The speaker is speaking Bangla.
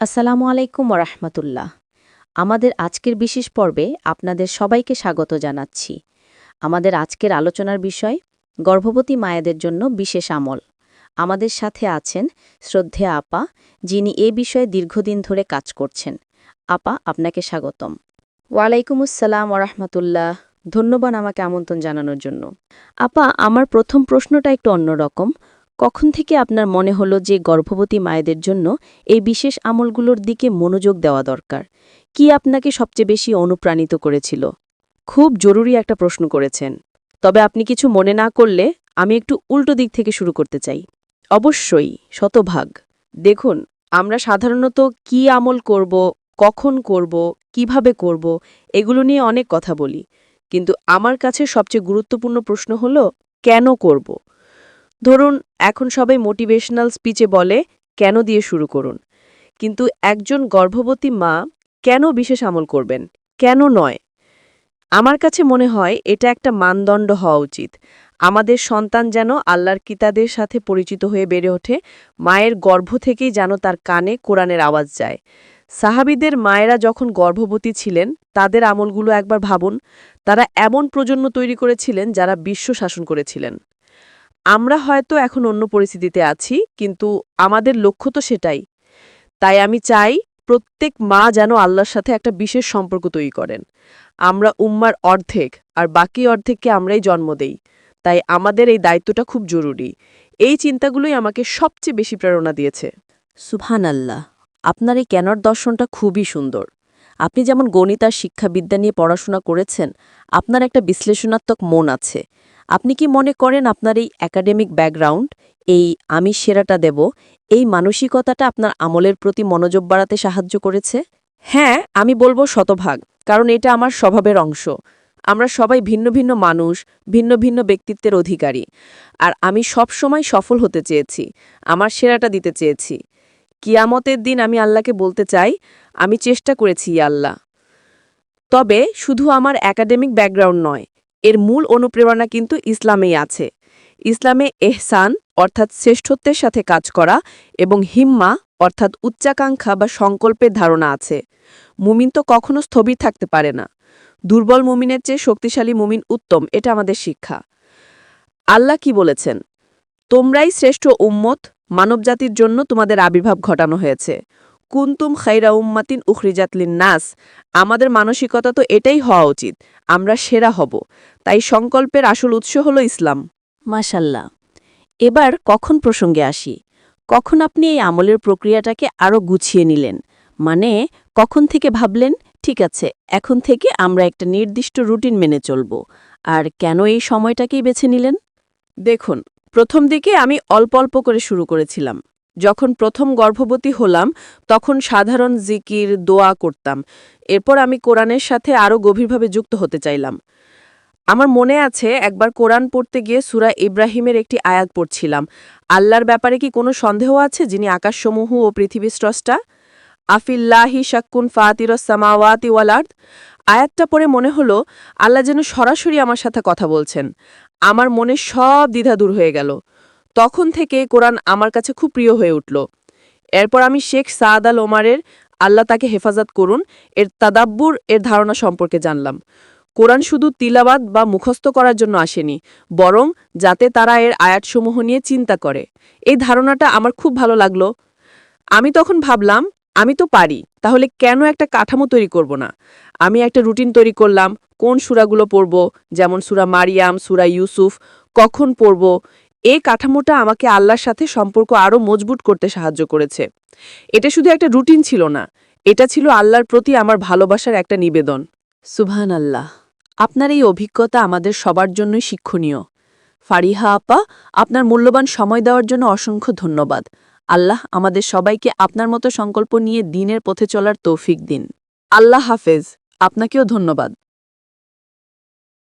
আসসালামু আলাইকুম ওরহমতুল্লাহ। আমাদের আজকের বিশেষ পর্বে আপনাদের সবাইকে স্বাগত জানাচ্ছি। আমাদের আজকের আলোচনার বিষয়, গর্ভবতী মায়েদের জন্য বিশেষ আমল। আমাদের সাথে আছেন শ্রদ্ধেয়া আপা, যিনি এ বিষয়ে দীর্ঘদিন ধরে কাজ করছেন। আপা, আপনাকে স্বাগতম। ওয়ালাইকুম আসসালাম ওরহমতুল্লাহ। ধন্যবাদ আমাকে আমন্ত্রণ জানানোর জন্য। আপা, আমার প্রথম প্রশ্নটা একটু অন্যরকম। কখন থেকে আপনার মনে হলো যে গর্ভবতী মায়েদের জন্য এই বিশেষ আমলগুলোর দিকে মনোযোগ দেওয়া দরকার? কি আপনাকে সবচেয়ে বেশি অনুপ্রাণিত করেছিল? খুব জরুরি একটা প্রশ্ন করেছেন। তবে আপনি কিছু মনে না করলে আমি একটু উল্টো দিক থেকে শুরু করতে চাই। অবশ্যই, শতভাগ। দেখুন, আমরা সাধারণত কি আমল করব, কখন করব, কীভাবে করব, এগুলো নিয়ে অনেক কথা বলি। কিন্তু আমার কাছে সবচেয়ে গুরুত্বপূর্ণ প্রশ্ন হলো, কেন করব? ধরুন, এখন সবাই মোটিভেশনাল স্পিচে বলে, কেন দিয়ে শুরু করুন? কিন্তু একজন গর্ভবতী মা কেন বিশেষ আমল করবেন? কেন নয়? আমার কাছে মনে হয় এটা একটা মানদণ্ড হওয়া উচিত। আমাদের সন্তান যেন আল্লাহর কিতাদের সাথে পরিচিত হয়ে বেড়ে ওঠে, মায়ের গর্ভ থেকেই যেন তার কানে কোরআনের আওয়াজ যায়। সাহাবিদের মায়েরা যখন গর্ভবতী ছিলেন, তাদের আমলগুলো একবার ভাবুন, তারা এমন প্রজন্ম তৈরি করেছিলেন যারা বিশ্ব শাসন করেছিলেন। আমরা হয়তো এখন অন্য পরিস্থিতিতে আছি, কিন্তু আমাদের লক্ষ্য তো সেটাই। তাই আমি চাই প্রত্যেক মা যেন আল্লাহর সাথে একটা বিশেষ সম্পর্ক তৈরি করেন। আমরা উম্মার অর্ধেক, আর বাকি অর্ধেককে আমরাই জন্ম দেই। তাই আমাদের এই দায়িত্বটা খুব জরুরি। এই চিন্তাগুলোই আমাকে সবচেয়ে বেশি প্রেরণা দিয়েছে। সুবহান আল্লাহ আপনার এই কেনর দর্শনটা খুবই সুন্দর। আপনি যেমন গণিত আর শিক্ষাবিদ্যা নিয়ে পড়াশোনা করেছেন, আপনার একটা বিশ্লেষণাত্মক মন আছে। আপনি কি মনে করেন আপনার এই একাডেমিক ব্যাকগ্রাউন্ড এই আমি সেরাটা দেব, এই মানসিকতাটা আপনার আমলের প্রতি মনোযোগ বাড়াতে সাহায্য করেছে? হ্যাঁ আমি বলব শতভাগ, কারণ এটা আমার স্বভাবের অংশ। আমরা সবাই ভিন্ন ভিন্ন মানুষ, ভিন্ন ভিন্ন ব্যক্তিত্বের অধিকারী। আর আমি সব সময় সফল হতে চেয়েছি, আমার সেরাটা দিতে চেয়েছি। কিয়ামতের দিন আমি আল্লাহকে বলতে চাই, আমি চেষ্টা করেছি আল্লাহ। তবে শুধু আমার একাডেমিক ব্যাকগ্রাউন্ড নয় এর মূল অনুপ্রেরণা কিন্তু ইসলামেই আছে। ইসলামে এহসান, অর্থাৎ শ্রেষ্ঠত্বের সাথে কাজ করা, এবং হিম্মা, অর্থাৎ উচ্চাকাঙ্ক্ষা বা সংকল্পের ধারণা আছে। মুমিন তো কখনো স্থবির থাকতে পারে না। দুর্বল মুমিনের চেয়ে শক্তিশালী মুমিন উত্তম, এটা আমাদের শিক্ষা। আল্লাহ কি বলেছেন? তোমরাই শ্রেষ্ঠ উম্মত, মানবজাতির জন্য তোমাদের আবির্ভাব ঘটানো হয়েছে। কুন্তুম খাইরা উম্মাতিন উখরিজাতলিন নাস আমাদের মানসিকতা তো এটাই হওয়া উচিত, আমরা সেরা হব। তাই সংকল্পের আসল উৎস হল ইসলাম। মাশাল্লাহ। এবার কখন প্রসঙ্গে আসি? কখন আপনি এই আমলের প্রক্রিয়াটাকে আরও গুছিয়ে নিলেন? মানে কখন থেকে ভাবলেন, ঠিক আছে, এখন থেকে আমরা একটা নির্দিষ্ট রুটিন মেনে চলব আর কেন এই সময়টাকেই বেছে নিলেন? দেখুন, প্রথম দিকে আমি অল্প অল্প করে শুরু করেছিলাম। যখন প্রথম গর্ভবতী হলাম, তখন সাধারণ জিকির, দোয়া করতাম। এরপর আমি কোরআনের সাথে আরও গভীরভাবে যুক্ত হতে চাইলাম। আমার মনে আছে, একবার কোরআন পড়তে গিয়ে সুরা ইব্রাহিমের একটি আয়াত পড়ছিলাম। আল্লাহর ব্যাপারে কি কোনো সন্দেহ আছে যিনি আকাশসমূহ ও পৃথিবী স্রষ্টা? আফিল্লাহি শাক্কুন ফাতিরস সামাওয়াতি ওয়ালার্দ আয়াতটা পড়ে মনে হলো, আল্লাহ যেন সরাসরি আমার সাথে কথা বলছেন। আমার মনে সব দ্বিধা দূর হয়ে গেল। তখন থেকে কোরআন আমার কাছে খুব প্রিয় হয়ে উঠল। এরপর আমি শেখ সাদ আল ওমারের আল্লাহ তাকে হেফাজত করুন, এর তাদাব্বুর, এর ধারণা সম্পর্কে জানলাম। কোরআন শুধু তিলাবাদ বা মুখস্থ করার জন্য আসেনি, বরং যাতে তারা এর আয়াতসমূহ নিয়ে চিন্তা করে। এই ধারণাটা আমার খুব ভালো লাগল। আমি তখন ভাবলাম, আমি তো পারি, তাহলে কেন একটা কাঠামো তৈরি করব না? আমি একটা রুটিন তৈরি করলাম, কোন সুরাগুলো পড়ব, যেমন সুরা মারিয়াম, সুরা ইউসুফ, কখন পড়ব এই কাঠামোটা আমাকে আল্লাহর সাথে সম্পর্ক আরও মজবুত করতে সাহায্য করেছে। এটা শুধু একটা রুটিন ছিল না, এটা ছিল আল্লাহর প্রতি আমার ভালোবাসার একটা নিবেদন। সুবহান আল্লাহ আপনার এই অভিজ্ঞতা আমাদের সবার জন্যই শিক্ষণীয়। ফারিহা আপা, আপনার মূল্যবান সময় দেওয়ার জন্য অসংখ্য ধন্যবাদ। আল্লাহ আমাদের সবাইকে আপনার মতো সংকল্প নিয়ে দিনের পথে চলার তৌফিক দিন। আল্লাহ হাফেজ, আপনাকেও ধন্যবাদ।